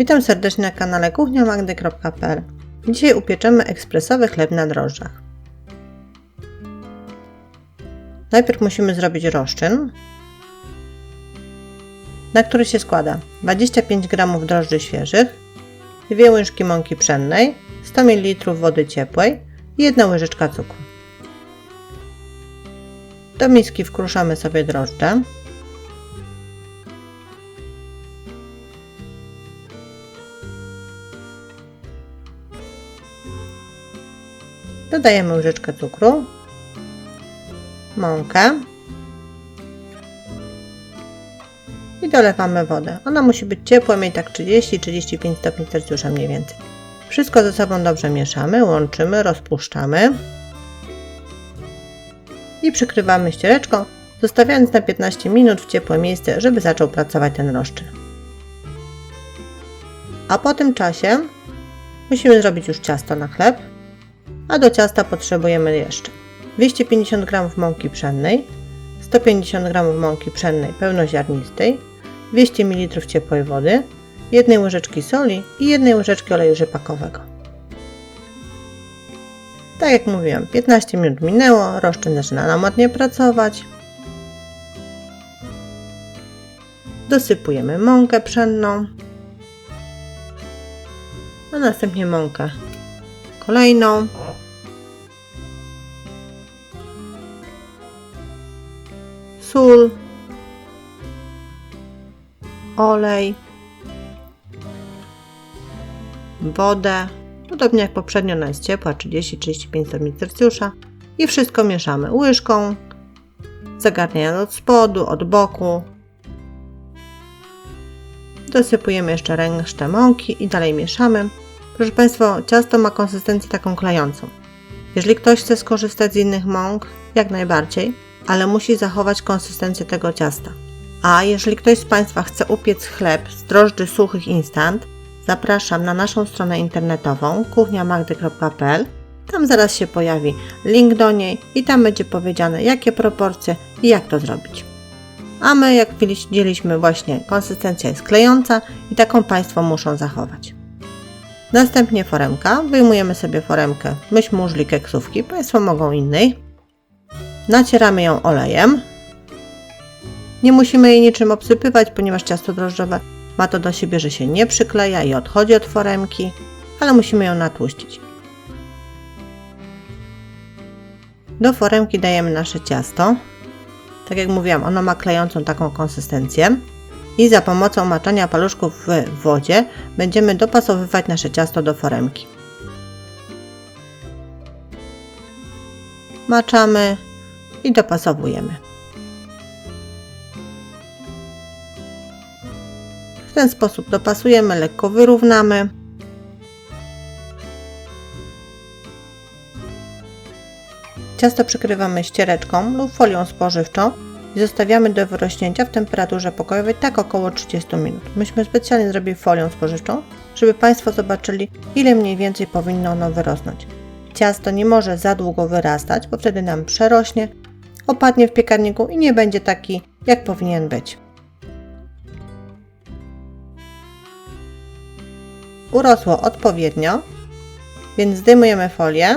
Witam serdecznie na kanale kuchniamagdy.pl Dzisiaj upieczemy ekspresowy chleb na drożdżach. Najpierw musimy zrobić rozczyn, na który się składa 25 g drożdży świeżych, 2 łyżki mąki pszennej, 100 ml wody ciepłej i 1 łyżeczka cukru. Do miski wkruszamy sobie drożdże. Dodajemy łyżeczkę cukru, mąkę i dolewamy wodę. Ona musi być ciepła, mieć tak 30-35 stopni Celsjusza mniej więcej. Wszystko ze sobą dobrze mieszamy, łączymy, rozpuszczamy i przykrywamy ściereczką, zostawiając na 15 minut w ciepłe miejsce, żeby zaczął pracować ten rozczyn. A po tym czasie musimy zrobić już ciasto na chleb, a do ciasta potrzebujemy jeszcze 250 g mąki pszennej, 150 g mąki pszennej pełnoziarnistej, 200 ml ciepłej wody, 1 łyżeczki soli i 1 łyżeczki oleju rzepakowego. Tak jak mówiłam, 15 minut minęło, rozczyn zaczyna nam ładnie pracować. Dosypujemy mąkę pszenną, a następnie mąkę kolejną. Sól, olej, wodę, podobnie jak poprzednio ona jest ciepła, 30-35 stopni Celsjusza i wszystko mieszamy łyżką, zagarniając od spodu, od boku. Dosypujemy jeszcze resztę mąki i dalej mieszamy. Proszę Państwa, ciasto ma konsystencję taką klejącą. Jeżeli ktoś chce skorzystać z innych mąk, jak najbardziej, ale musi zachować konsystencję tego ciasta. A jeżeli ktoś z Państwa chce upiec chleb z drożdży suchych instant, zapraszam na naszą stronę internetową kuchniamagdy.pl. Tam zaraz się pojawi link do niej i tam będzie powiedziane jakie proporcje i jak to zrobić. A my, jak widzieliśmy właśnie, konsystencja jest klejąca i taką Państwo muszą zachować. Następnie foremka. Wyjmujemy sobie foremkę myśl mużli keksówki, Państwo mogą innej. Nacieramy ją olejem. Nie musimy jej niczym obsypywać, ponieważ ciasto drożdżowe ma to do siebie, że się nie przykleja i odchodzi od foremki, ale musimy ją natłuścić. Do foremki dajemy nasze ciasto. Tak jak mówiłam, ono ma klejącą taką konsystencję i za pomocą maczania paluszków w wodzie będziemy dopasowywać nasze ciasto do foremki. Maczamy i dopasowujemy. W ten sposób dopasujemy, lekko wyrównamy. Ciasto przykrywamy ściereczką lub folią spożywczą i zostawiamy do wyrośnięcia w temperaturze pokojowej tak około 30 minut. Myśmy specjalnie zrobili folią spożywczą, żeby Państwo zobaczyli, ile mniej więcej powinno ono wyrosnąć. Ciasto nie może za długo wyrastać, bo wtedy nam przerośnie, opadnie w piekarniku i nie będzie taki, jak powinien być. Urosło odpowiednio, więc zdejmujemy folię.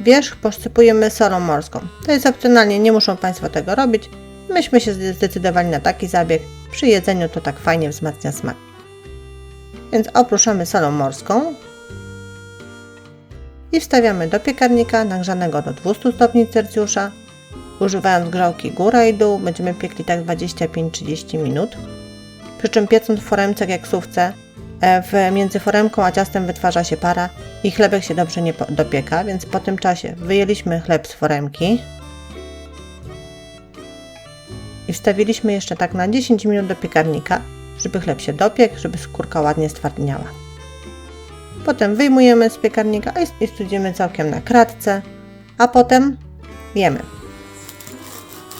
Wierzch posypujemy solą morską. To jest opcjonalnie, nie muszą Państwo tego robić. Myśmy się zdecydowali na taki zabieg. Przy jedzeniu to tak fajnie wzmacnia smak. Więc opruszamy solą morską i wstawiamy do piekarnika nagrzanego do 200 stopni Celsjusza. Używając grzałki góra i dół będziemy piekli tak 25-30 minut. Przy czym piecąc w foremce keksówce, w, między foremką a ciastem wytwarza się para i chlebek się dobrze nie dopieka, więc po tym czasie wyjęliśmy chleb z foremki i wstawiliśmy jeszcze tak na 10 minut do piekarnika, żeby chleb się dopiekł, żeby skórka ładnie stwardniała. Potem wyjmujemy z piekarnika i studzimy całkiem na kratce, a potem jemy.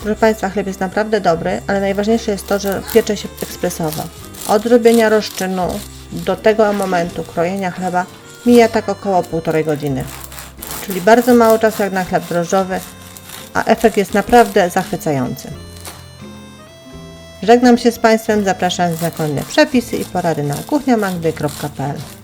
Proszę Państwa, chleb jest naprawdę dobry, ale najważniejsze jest to, że piecze się ekspresowo. Od robienia rozczynu do tego momentu krojenia chleba mija tak około półtorej godziny. Czyli bardzo mało czasu jak na chleb drożdżowy, a efekt jest naprawdę zachwycający. Żegnam się z Państwem, zapraszając na kolejne przepisy i porady na kuchniamagdy.pl